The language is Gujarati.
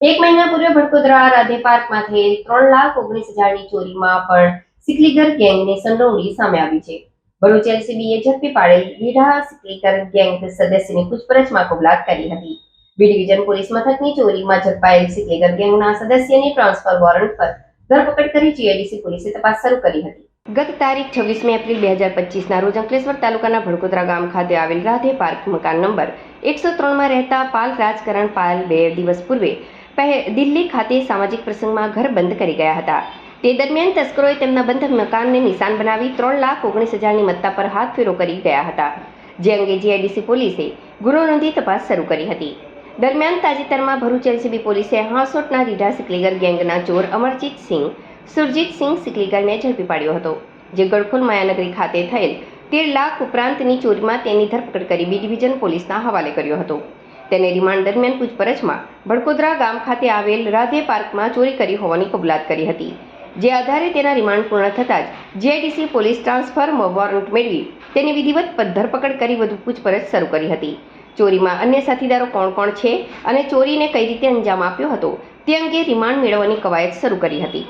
એક મહિના પૂર્વે ભડકોદરા રાધે પાર્કમાં થયેલ ત્રણ લાખ ઓગણીસ હજારની ચોરીમાં પણ સિકલીગર ગેંગની સંડોવણી સામે આવી છે. ભરૂચ એલસીબીએ ઝડપી પાડેલ વીઢા સિકલીગર ગેંગ સદસ્યની પૂછપરછમાં કબૂલાત કરી હતી. બી ડિવિઝન પોલીસ મથકની ચોરીમાં ઝડપાયેલ સિકલીગર ગેંગના સદસ્યની ટ્રાન્સફર વોરંટ પર ધરપકડ કરી જીઆઈડીસી પોલીસે તપાસ શરૂ કરી હતી. ગત તારીખ છવ્વીસમી એપ્રિલ બે હજાર પચીસના રોજ અંકલેશ્વર તાલુકાના ભડકોદરા ગામ ખાતે આવેલ રાધે પાર્ક મકાન નંબર એકસો ત્રણમાં રહેતા પાલ રાજકરણ પાલ બે દિવસ પૂર્વે દિલ્હી ખાતે સામાજિક પ્રસંગમાં ઘર બંધ કરી ગયા હતા. તે દરમિયાન તસ્કરોએ તેમના બંધક મકાનને નિશાન બનાવી ત્રણ લાખ ઓગણીસ હજારની મત્તા પર હાથ ફેરો કરી ગયા હતા. જે અંગે જીઆઈડીસી પોલીસે ગુનો નોંધી તપાસ શરૂ કરી હતી. દરમિયાન તાજેતરમાં ભરૂચ એલસીબી પોલીસે હાંસોટના રીઢા સિકલીગર ગેંગના ચોર અમરજીત સિંહ, સુરજીત સિંહ સિકલીગરને ઝડપી પાડ્યો હતો, જે ગળખોલ માયાનગરી ખાતે થયેલ તેર લાખ ઉપરાંતની ચોરીમાં તેની ધરપકડ કરી બી ડિવિઝન પોલીસના હવાલે કર્યો હતો. તેને રિમાન્ડ દરમિયાન પૂછપરછમાં ભડકોદરા ગામ ખાતે આવેલ રાધે પાર્કમાં ચોરી કરી હોવાની કબૂલાત કરી હતી. જે આધારે તેના રિમાન્ડ પૂર્ણ થતાં જ જીઆઈડીસી પોલીસ ટ્રાન્સફર વોરંટ મેળવી તેની વિધિવત ધરપકડ કરી વધુ પૂછપરછ શરૂ કરી હતી. ચોરીમાં અન્ય સાથીદારો કોણ કોણ છે અને ચોરીને કઈ રીતે અંજામ આપ્યો હતો તે અંગે રિમાન્ડ મેળવવાની કવાયત શરૂ કરી હતી.